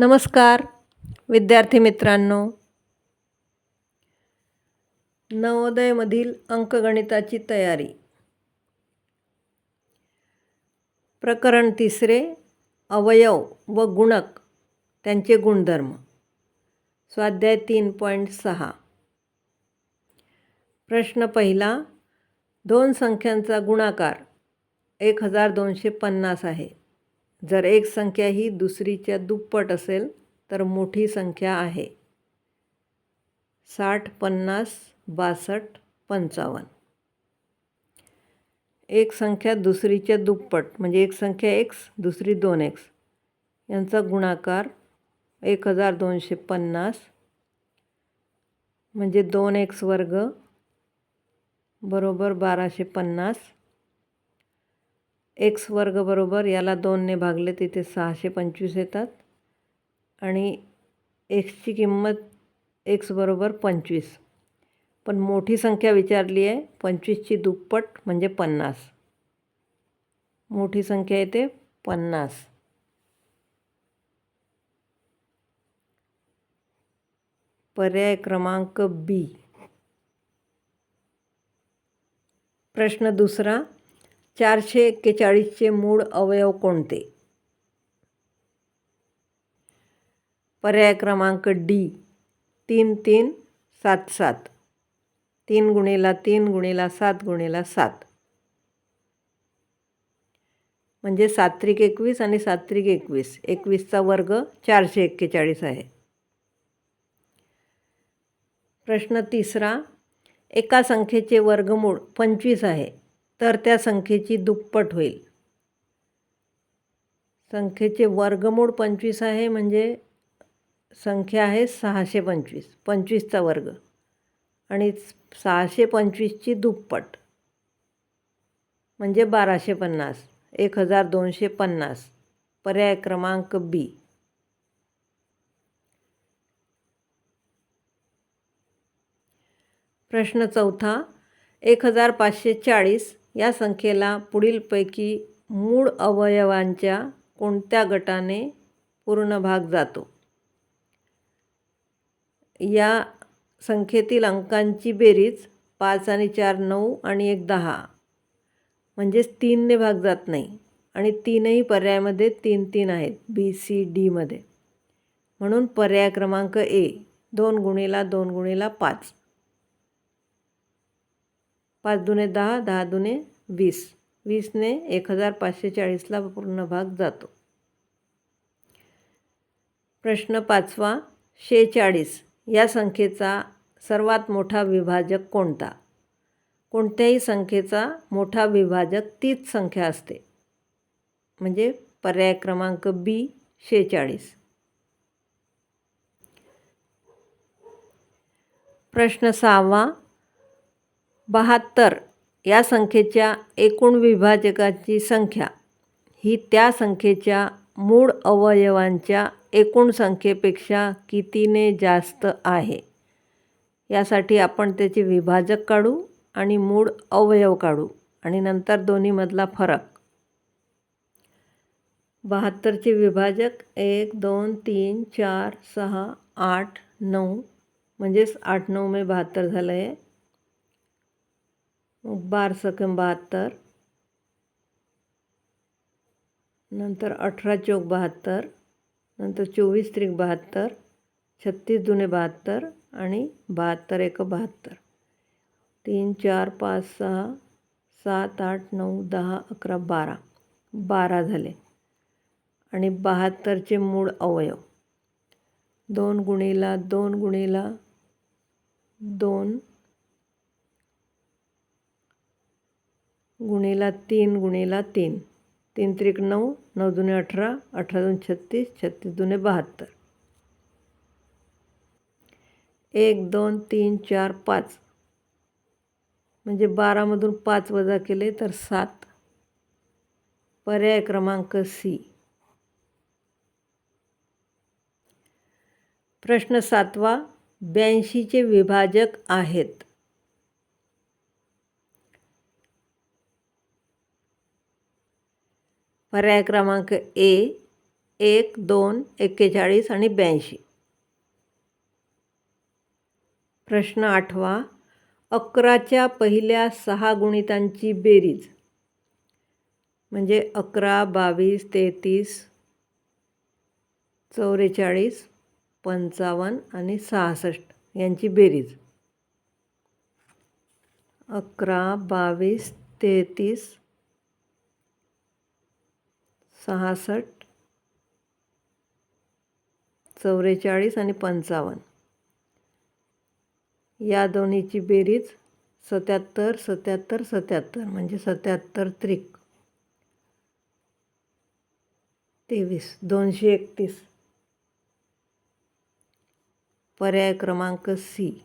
नमस्कार विद्यार्थी मित्रांनो. नवोदयमधील अंकगणिताची तयारी. प्रकरण तिसरे अवयव व गुणक त्यांचे गुणधर्म. स्वाध्याय तीन पॉईंट सहा. प्रश्न पहिला दोन संख्यांचा गुणाकार एक हजार दोनशे पन्नास आहे. जर एक संख्या ही दुसरीच्या दुप्पट असेल तर मोठी संख्या आहे. साठ पन्नास बासष्ट पंचावन्न. एक संख्या दुसरीच्या दुप्पट म्हणजे एक संख्या एक्स दुसरी दोन एक्स यांचा गुणाकार एक हजार दोनशे पन्नास म्हणजे दोन एक्स वर्ग बरोबर बाराशे पन्नास. एक्स वर्ग बरोबर याला दोनने भागले तिथे सहाशे पंचवीस येतात. आणि एक्सची किंमत एक्स बरोबर पंचवीस. पण मोठी संख्या विचारली आहे पंचवीसची दुप्पट म्हणजे पन्नास. मोठी संख्या येते पन्नास. पर्याय क्रमांक बी. प्रश्न दुसरा चारशे एक्केचाळीसचे मूळ अवयव कोणते? पर्याय क्रमांक डी. तीन तीन सात सात. तीन गुणेला तीन गुणेला सात गुणेला सात. म्हणजे सात्रिक एकवीस आणि सात्रिक एकवीस. एकवीसचा वर्ग चारशे एक्केचाळीस आहे. प्रश्न तिसरा. एका संख्येचे वर्गमूळ पंचवीस आहे. तर त्या संख्येची दुप्पट होईल. संख्येचे वर्गमूळ पंचवीस आहे म्हणजे संख्या आहे सहाशे पंचवीस पंचवीसचा वर्ग. आणि सहाशे पंचवीसची दुप्पट म्हणजे बाराशे पन्नास एक हजार दोनशे पन्नास पर्याय क्रमांक बी प्रश्न चौथा एक हजार पाचशे चाळीस या संख्येला पुढीलपैकी मूळ अवयवांच्या कोणत्या गटाने पूर्ण भाग जातो? या संख्येतील अंकांची बेरीज पाच आणि चार नऊ आणि एक दहा. म्हणजेच तीनने भाग जात नाही आणि तीनही पर्यायामध्ये तीन तीन आहेत बी सी डीमध्ये म्हणून पर्याय क्रमांक ए दोन गुणीला दोन गुणीला पाच. पाच दुने दहा दहा दुने वीस. वीसने एक हजार पाचशे चाळीसला पूर्ण भाग जातो. प्रश्न पाचवा शेचाळीस. या संख्येचा सर्वात मोठा विभाजक कोणता? कोणत्याही संख्येचा मोठा विभाजक तीच संख्या असते. म्हणजे पर्याय क्रमांक बी शेचाळीस. प्रश्न सहावा बहात्तर या संख्येच्या एकूण विभाजकाची संख्या. ही त्या संख्येच्या मूळ अवयवांच्या एकूण संख्येपेक्षा कितीने जास्त आहे? यासाठी आपण त्याचे विभाजक काढू आणि मूळ अवयव काढू आणि नंतर दोन्हीमधला फरक. बहात्तरचे विभाजक एक दोन तीन चार सहा आठ नऊ म्हणजेच आठ नऊ मे बहात्तर झालं आहे बार सकम बहात्तर. नंतर अठरा चौक बहात्तर. नंतर चोवीस त्रिक बहात्तर. छत्तीस दुने बहात्तर आणि बहात्तर एक बहात्तर. तीन चार पाच सहा सात आठ नऊ दहा अकरा बारा. बारा झाले. आणि बहात्तरचे मूळ अवयव. दोन गुणीला दोन गुणीला दोन गुणेला तीन गुणेला तीन. तीन त्रिक नऊ नऊ दुने अठरा अठरा दोन छत्तीस छत्तीस दुने बहात्तर. एक दोन तीन चार पाच. म्हणजे बारामधून पाच वजा केले तर सात. पर्याय क्रमांक सी. प्रश्न सातवा ब्याऐंशीचे विभाजक आहेत. पर्याय क्रमांक ए एक दोन एक्केचाळीस आणि ब्याऐंशी. प्रश्न आठवा अकराच्या पहिल्या सहा गुणितांची बेरीज. म्हणजे अकरा बावीस तेहतीस चौवेचाळीस पंचावन्न आणि सहासष्ट यांची बेरीज. अकरा बावीस तेहतीस सहासष्ट चौवेचाळीस आणि पंचावन्न. या दोन्हीची बेरीज सत्याहत्तर सत्याहत्तर सत्याहत्तर म्हणजे सत्याहत्तर त्रिक. तेवीस दोनशे एकतीस. पर्याय क्रमांक सी.